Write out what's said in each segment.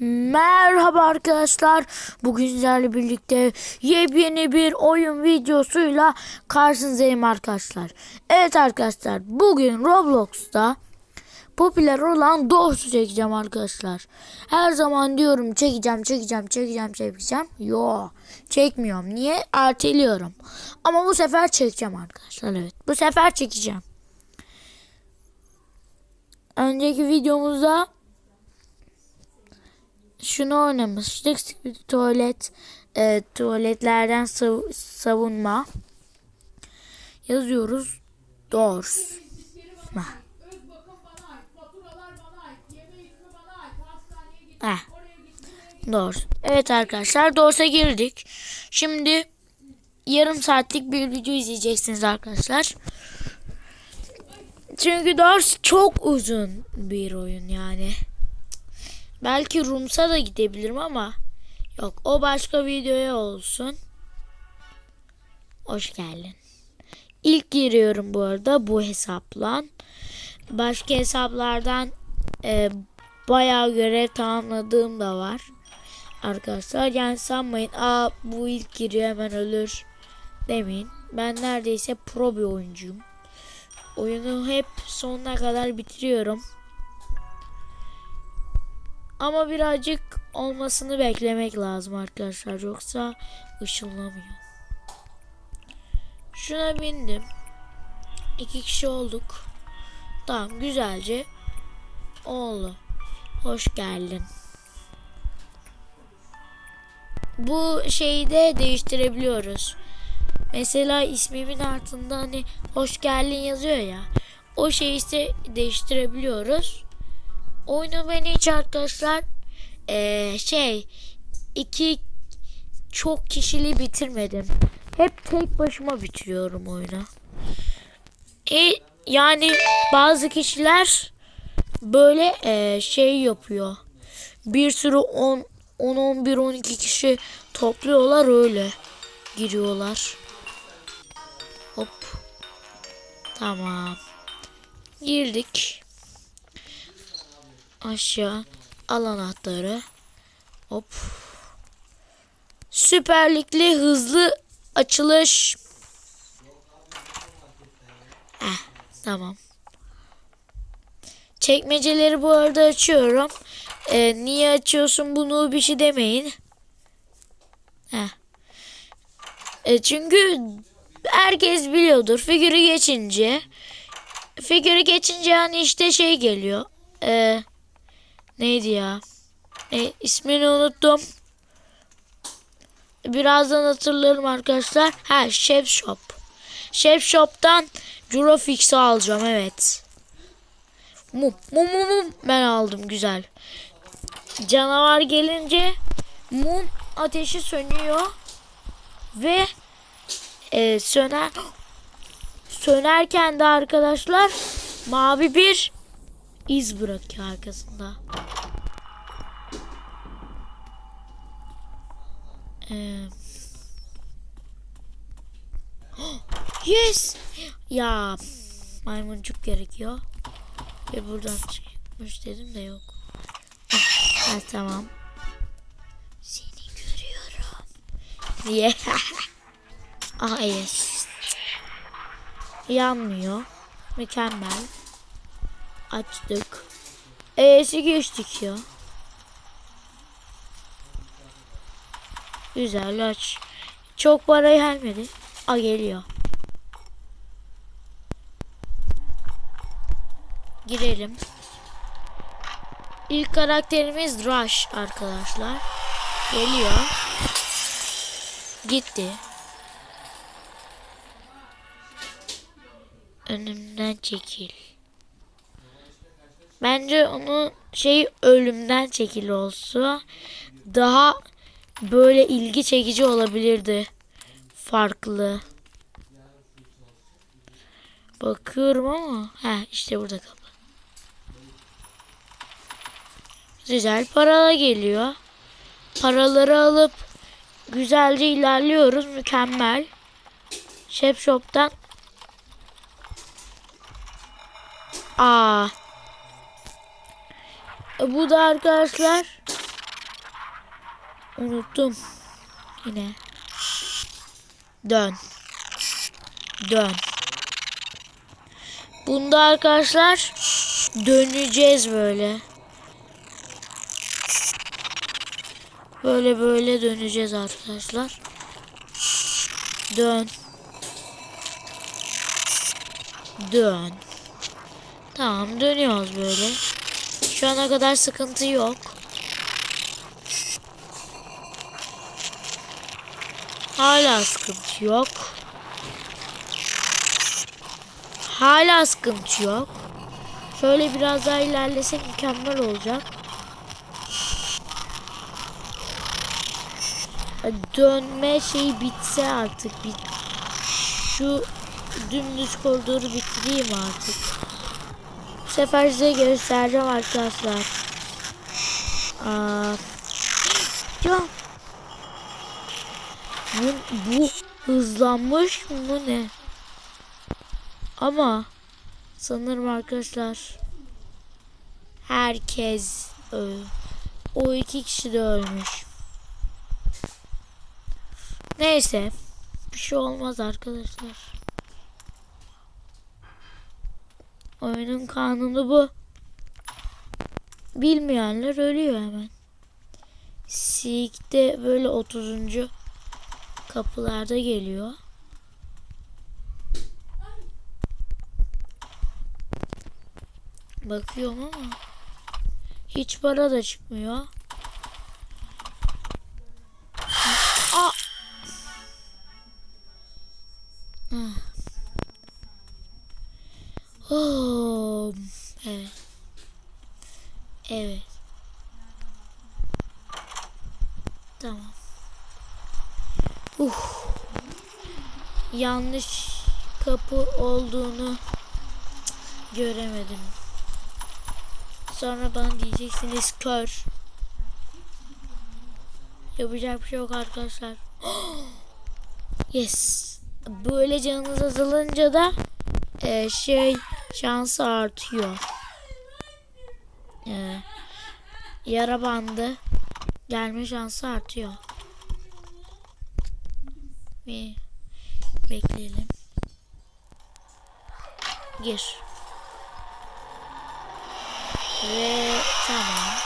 Merhaba arkadaşlar. Bugün sizlerle birlikte yepyeni bir oyun videosuyla karşınızdayım arkadaşlar. Evet arkadaşlar bugün Roblox'ta popüler olan Dors'u çekeceğim arkadaşlar. Her zaman diyorum çekeceğim çekeceğim çekeceğim çekeceğim. Yo çekmiyorum. Niye? Erteliyorum. Ama bu sefer çekeceğim arkadaşlar. Evet bu sefer çekeceğim. Önceki videomuzda şunu oynamıştık. Tuvalet e, tuvaletlerden sav- savunma. Yazıyoruz. Doors. Heh. Doors. Evet arkadaşlar Doors'a girdik. Şimdi yarım saatlik bir video izleyeceksiniz arkadaşlar. Çünkü Doors çok uzun bir oyun yani. Belki Rums'a da gidebilirim ama yok o başka videoya olsun. Hoş geldin. İlk giriyorum bu arada bu hesapla. Başka hesaplardan e, bayağı görev tamamladığım da var. Arkadaşlar yani sanmayın aa bu ilk giriyor hemen ölür demeyin. Ben neredeyse pro bir oyuncuyum. Oyunu hep sonuna kadar bitiriyorum. Ama birazcık olmasını beklemek lazım arkadaşlar. Yoksa ışınlamıyor. Şuna bindim. İki kişi olduk. Tamam güzelce oldu. Hoş geldin. Bu şeyi de değiştirebiliyoruz. Mesela ismimin altında hani hoş geldin yazıyor ya. O şeyi işte değiştirebiliyoruz. Oyunu ben hiç arkadaşlar eee, şey iki çok kişili bitirmedim. Hep tek başıma bitiriyorum oyunu. E, yani bazı kişiler böyle eee, şey yapıyor. Bir sürü 10 10 11 12 kişi topluyorlar öyle giriyorlar. Hop. Tamam. Girdik aşağı al anahtarı. Hop. Süper Lig'li hızlı açılış. Eh, tamam. Çekmeceleri bu arada açıyorum. Ee, niye açıyorsun bunu bir şey demeyin. Heh. E, çünkü herkes biliyordur. Figürü geçince figürü geçince hani işte şey geliyor. Eee Neydi ya? E, ismini unuttum. Birazdan hatırlarım arkadaşlar. Ha Chef Shop. Chef Shop'tan Jurofix'i alacağım evet. Mum mum mum mum ben aldım güzel. Canavar gelince mum ateşi sönüyor ve e, söner sönerken de arkadaşlar mavi bir iz bırakıyor arkasında. Ee, yes! Ya maymuncuk gerekiyor. Ve buradan çıkmış dedim de yok. Ha, tamam. Seni görüyorum. Niye? ah yes. Yanmıyor. Mükemmel. Açtık. E'si geçtik ya. Güzel aç. Çok para gelmedi. A geliyor. Girelim. İlk karakterimiz Rush arkadaşlar. Geliyor. Gitti. Önümden çekil. Bence onu şey ölümden çekili olsa daha böyle ilgi çekici olabilirdi. Farklı. Bakıyorum ama ha işte burada kapı. Güzel paralar geliyor. Paraları alıp güzelce ilerliyoruz. Mükemmel. Chef Shop'tan Aa. Bu da arkadaşlar Unuttum. Yine. Dön. Dön. Bunda arkadaşlar döneceğiz böyle. Böyle böyle döneceğiz arkadaşlar. Dön. Dön. Tamam dönüyoruz böyle. Şu ana kadar sıkıntı yok. Hala sıkıntı yok. Hala sıkıntı yok. Şöyle biraz daha ilerlesek mükemmel olacak. Dönme şeyi bitse artık. Bit Şu dümdüz koridoru bitireyim artık. Sefer size göstereceğim arkadaşlar. Aa, bu, bu hızlanmış mı ne? Ama sanırım arkadaşlar herkes. O iki kişi de ölmüş. Neyse. Bir şey olmaz arkadaşlar. Oyunun kanunu bu. Bilmeyenler ölüyor hemen. Seek'te böyle 30. kapılarda geliyor. Bakıyorum ama hiç para da çıkmıyor. Oh, evet. Evet. Tamam. Uh. Yanlış kapı olduğunu göremedim. Sonra bana diyeceksiniz kör. Yapacak bir şey yok arkadaşlar. yes. Böyle canınız azalınca da e, şey şansı artıyor. E, yara bandı gelme şansı artıyor. Bir bekleyelim. Gir. Ve tamam.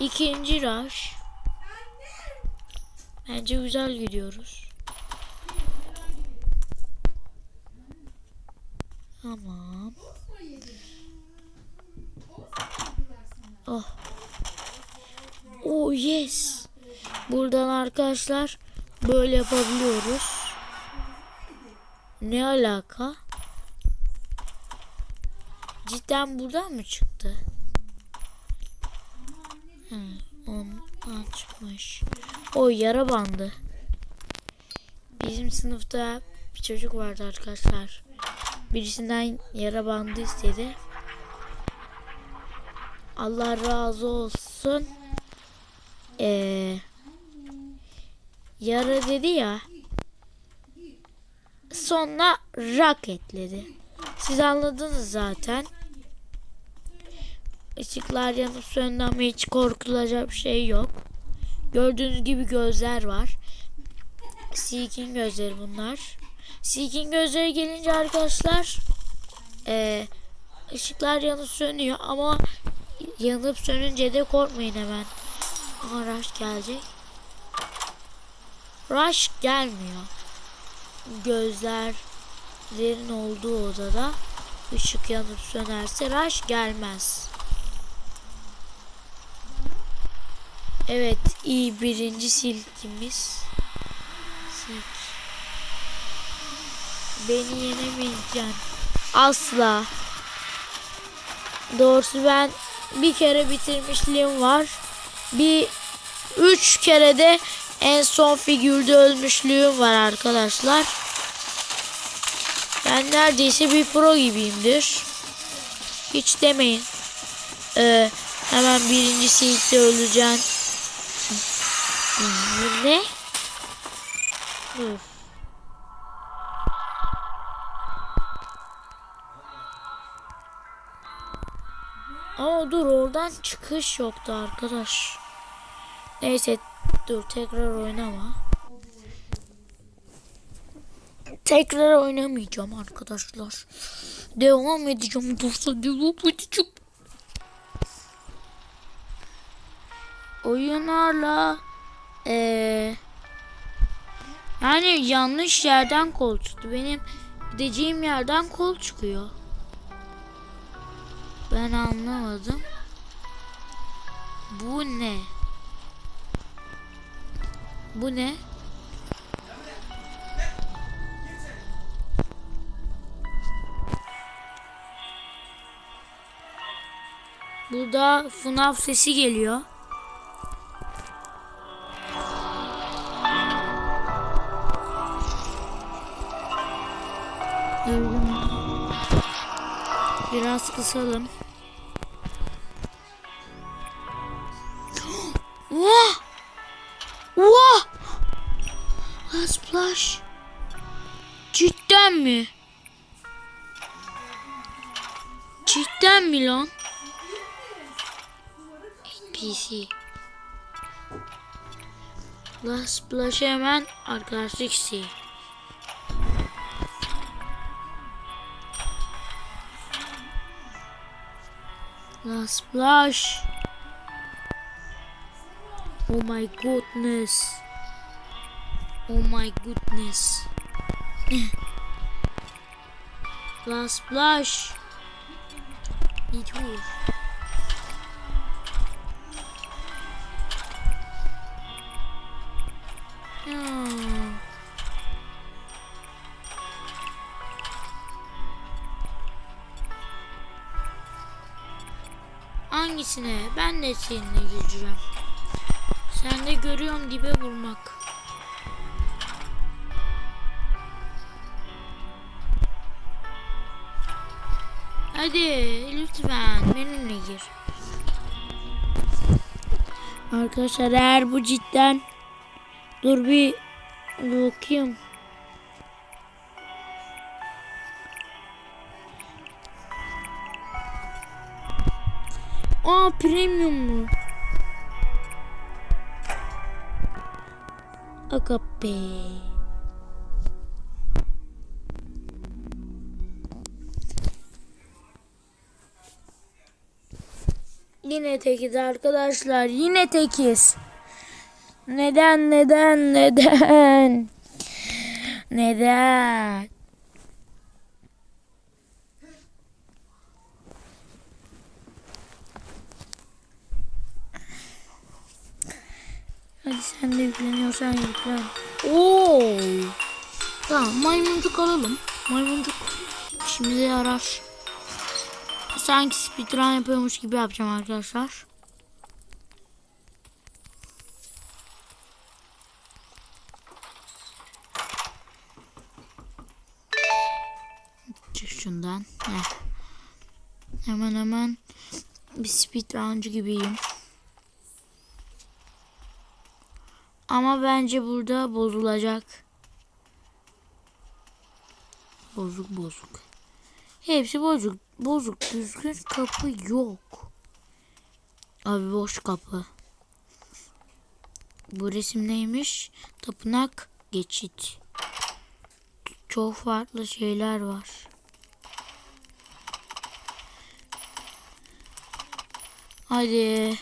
İkinci rush. Bence güzel gidiyoruz. Tamam. Oh. Oh yes. Buradan arkadaşlar böyle yapabiliyoruz. Ne alaka? Cidden buradan mı çıktı? Hı, ondan çıkmış. O yara bandı. Bizim sınıfta bir çocuk vardı arkadaşlar. Birisinden yara bandı istedi. Allah razı olsun. Ee, yara dedi ya. Sonra rak ekledi. Siz anladınız zaten. Işıklar yanıp söndü ama hiç korkulacak bir şey yok. Gördüğünüz gibi gözler var. Seek'in gözleri bunlar. Seek'in gözleri gelince arkadaşlar e, ışıklar yanıp sönüyor ama yanıp sönünce de korkmayın hemen. Aha Rush gelecek. Rush gelmiyor. Gözlerlerin olduğu odada ışık yanıp sönerse Rush gelmez. Evet iyi birinci silkimiz. Silk. Beni yenemeyeceksin. Asla. Doğrusu ben bir kere bitirmişliğim var. Bir üç kere de en son figürde ölmüşlüğüm var arkadaşlar. Ben neredeyse bir pro gibiyimdir. Hiç demeyin. Ee, hemen birinci silkte öleceksin. Ne? Dur. Ama dur oradan çıkış yoktu arkadaş. Neyse dur tekrar oynama. Tekrar oynamayacağım arkadaşlar. Devam edeceğim. Dursa devam edeceğim. Oyunlarla eee yani yanlış yerden kol çıktı. Benim gideceğim yerden kol çıkıyor. Ben anlamadım. Bu ne? Bu ne? Burada FNAF sesi geliyor. Öldüm. Biraz kısalım. Vah! Last Splash. Cidden mi? Cidden mi lan? NPC. Last Splash hemen arkadaşlık isteği. Last Splash. Oh my goodness. Oh my goodness. Last splash. Need move. Hangisine? Ben de seninle gireceğim. Sen de görüyorum dibe vurmak. Hadi lütfen benimle gir. Arkadaşlar eğer bu cidden dur bir bakayım. Aa premium mu? Agape. Yine tekiz arkadaşlar. Yine tekiz. Neden neden neden? Neden? Sen de yükleniyorsan yüklen. Oo. Tamam maymuncuk alalım. Maymuncuk şimdi yarar. Sanki speedrun yapıyormuş gibi yapacağım arkadaşlar. Çık şundan. Heh. Hemen hemen bir speedruncu gibiyim. Ama bence burada bozulacak. Bozuk bozuk. Hepsi bozuk. Bozuk. Düzgün kapı yok. Abi boş kapı. Bu resim neymiş? Tapınak geçit. Çok farklı şeyler var. Hadi.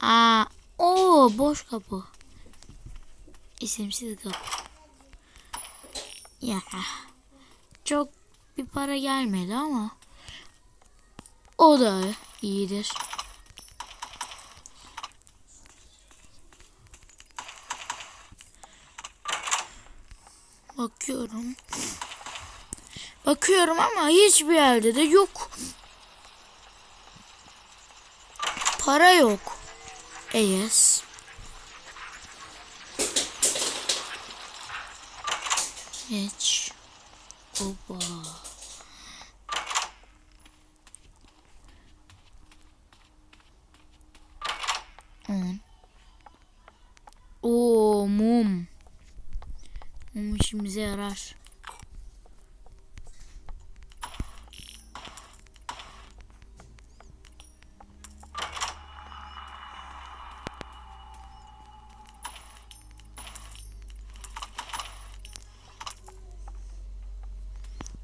Aa, o boş kapı. İsimsiz kapı. Ya. Çok bir para gelmedi ama o da iyidir. Bakıyorum. Bakıyorum ama hiçbir yerde de yok. Para yok. E yes. Geç. Oba. On. Oo mum. Mum işimize yarar.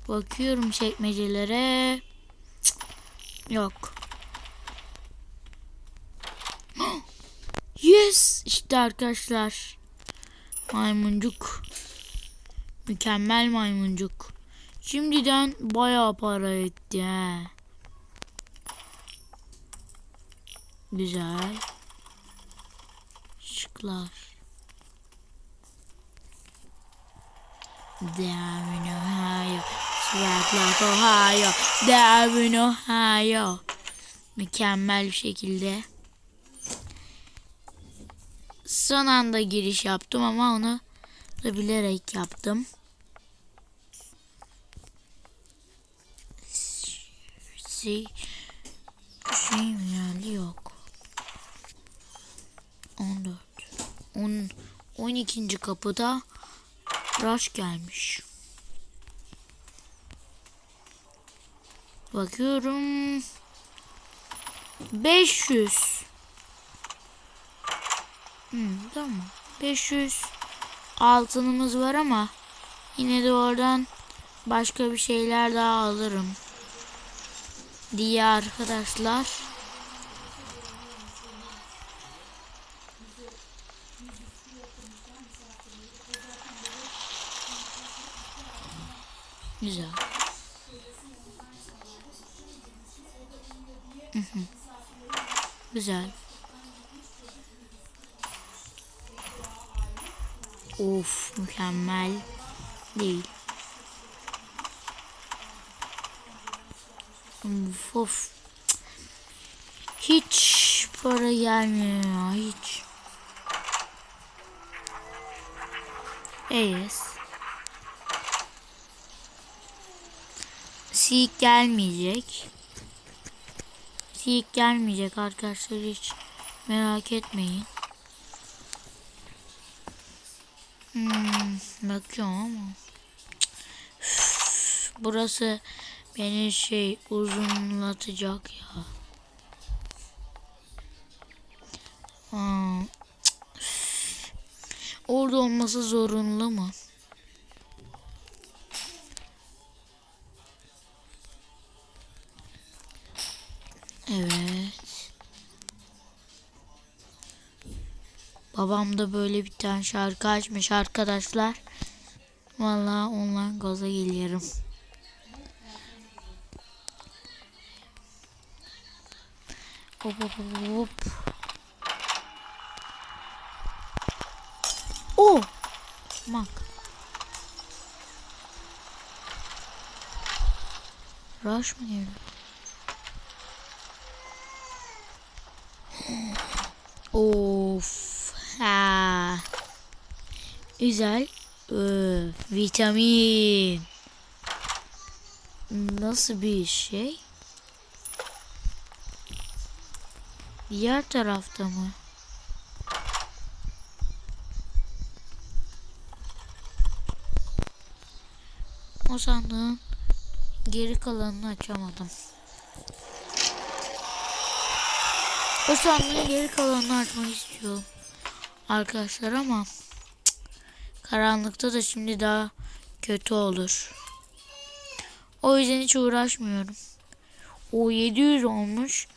Bakıyorum çekmecelere. Yok. Yes! İşte arkadaşlar. Maymuncuk. Mükemmel maymuncuk. Şimdiden bayağı para etti he. Güzel. Şıklar. Down in Ohio. Like Ohio. Down in Ohio. Mükemmel bir şekilde. Son anda giriş yaptım ama onu da bilerek yaptım. Şey, şey mi geldi? Yok. 14. 10, 12. kapıda Rush gelmiş. Bakıyorum. 500. Hmm, tamam. 500 altınımız var ama yine de oradan başka bir şeyler daha alırım. Diye arkadaşlar. Güzel. Of mükemmel değil. Of of. Hiç para gelmiyor hiç. Evet. Seek gelmeyecek. Seek gelmeyecek arkadaşlar hiç merak etmeyin. Hmm, bakıyorum ama. Üf, burası beni şey uzunlatacak ya. Hmm. Orada olması zorunlu mu? Evet. Babam da böyle bir tane şarkı açmış arkadaşlar. Vallahi ondan gaza geliyorum. Hop hop hop. Oh! Bak. Rush mı geliyor? Of. Ha. Güzel. Ee, vitamin. Nasıl bir şey? Diğer tarafta mı? O sandığın geri kalanını açamadım. O sandığın geri kalanını açmak istiyorum. Arkadaşlar ama karanlıkta da şimdi daha kötü olur. O yüzden hiç uğraşmıyorum. O 700 olmuş.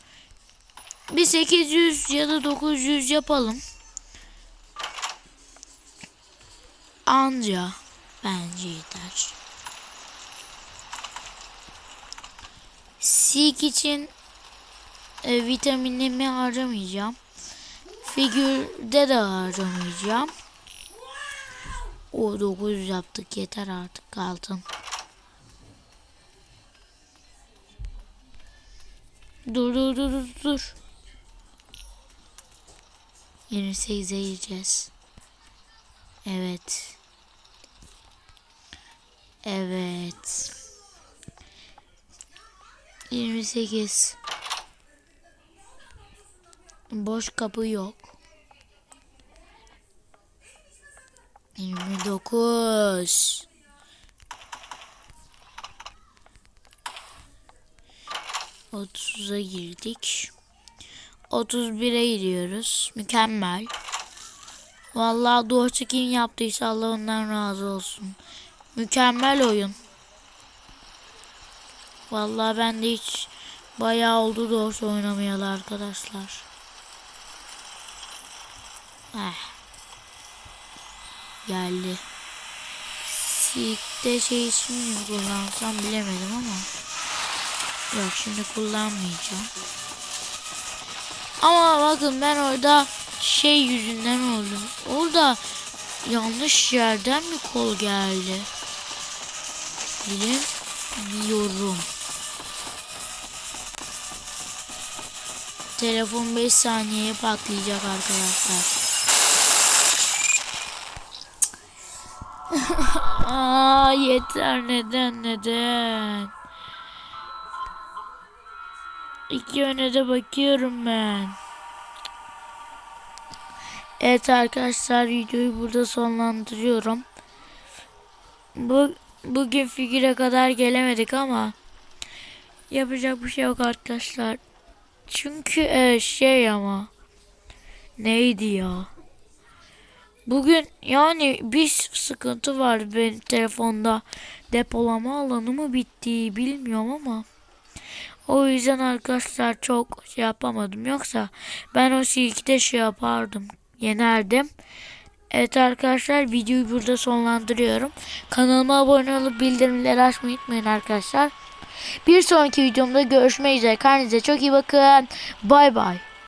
Bir 800 ya da 900 yapalım. Anca bence yeter. Sik için e, vitaminimi harcamayacağım. Figürde de harcamayacağım. O 900 yaptık yeter artık altın. Dur dur dur dur dur. 28'e gireceğiz. Evet. Evet. 28. Boş kapı yok. 29. Otuza girdik. 31'e giriyoruz. Mükemmel. Vallahi Doğu kim yaptıysa Allah ondan razı olsun. Mükemmel oyun. Vallahi ben de hiç bayağı oldu doğrusu oynamayalı arkadaşlar. Eh. Geldi. Silk'te şey ismini mi kullansam bilemedim ama. Yok şimdi kullanmayacağım. Ama bakın ben orada şey yüzünden oldum. Orada yanlış yerden mi kol geldi? Bilemiyorum. Telefon 5 saniyeye patlayacak arkadaşlar. Aa yeter neden neden? İki yöne de bakıyorum ben. Evet arkadaşlar videoyu burada sonlandırıyorum. Bu bugün figüre kadar gelemedik ama yapacak bir şey yok arkadaşlar. Çünkü e, şey ama neydi ya? Bugün yani bir sıkıntı var benim telefonda. Depolama alanı mı bitti bilmiyorum ama. O yüzden arkadaşlar çok şey yapamadım. Yoksa ben o silkide şey yapardım. Yenerdim. Evet arkadaşlar videoyu burada sonlandırıyorum. Kanalıma abone olup bildirimleri açmayı unutmayın arkadaşlar. Bir sonraki videomda görüşmek üzere. Kendinize çok iyi bakın. Bay bay.